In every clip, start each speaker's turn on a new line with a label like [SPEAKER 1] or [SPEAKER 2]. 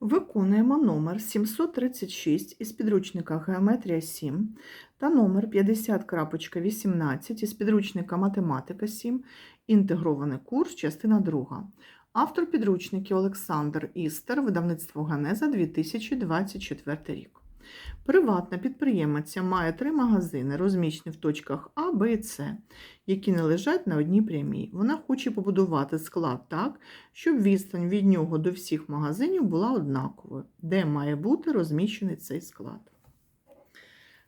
[SPEAKER 1] Виконуємо номер 736 із підручника Геометрія 7 та номер 50.18 із підручника Математика 7, інтегрований курс, частина 2. Автор підручників Олександр Істер, видавництво Ганеза 2024 рік. Приватна підприємиця має три магазини, розміщені в точках А, Б і С, які не лежать на одній прямій. Вона хоче побудувати склад так, щоб відстань від нього до всіх магазинів була однаковою, де має бути розміщений цей склад.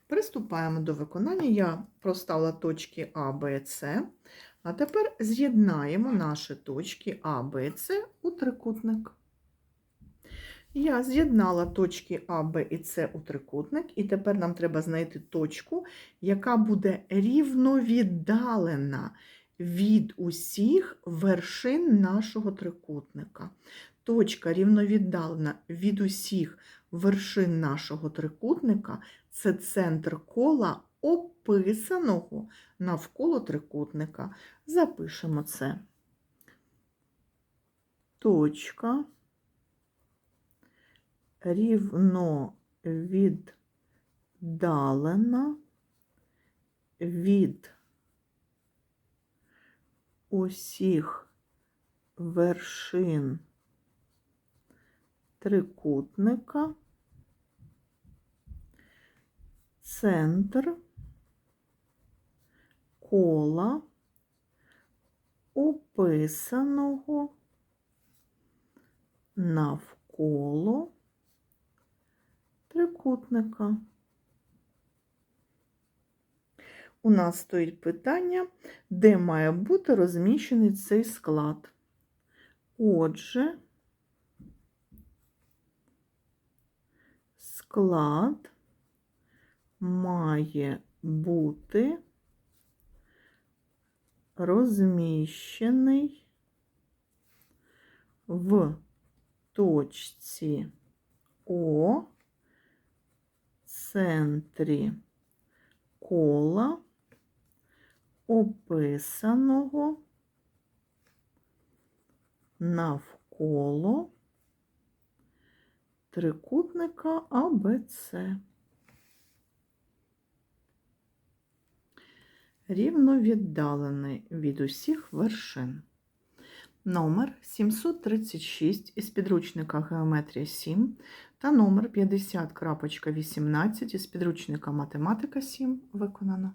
[SPEAKER 1] Приступаємо до виконання. Я проставила точки А, Б, С. А тепер з'єднаємо наші точки А, Б, С у трикутник. Я з'єднала точки А, Б і С у трикутник, і тепер нам треба знайти точку, яка буде рівновіддалена від усіх вершин нашого трикутника. Точка рівновіддалена від усіх вершин нашого трикутника це центр кола, описаного навколо трикутника. Запишемо це. Точка рівновіддалена від усіх вершин трикутника, центр кола, описаного навколо трикутника. У нас стоїть питання, де має бути розміщений цей склад. Отже, склад має бути розміщений в точці О центрі кола, описаного навколо трикутника АБЦ. Рівно віддалений від усіх вершин. Номер 736 із підручника Геометрія 7 та номер 50.18 із підручника Математика 7 виконано.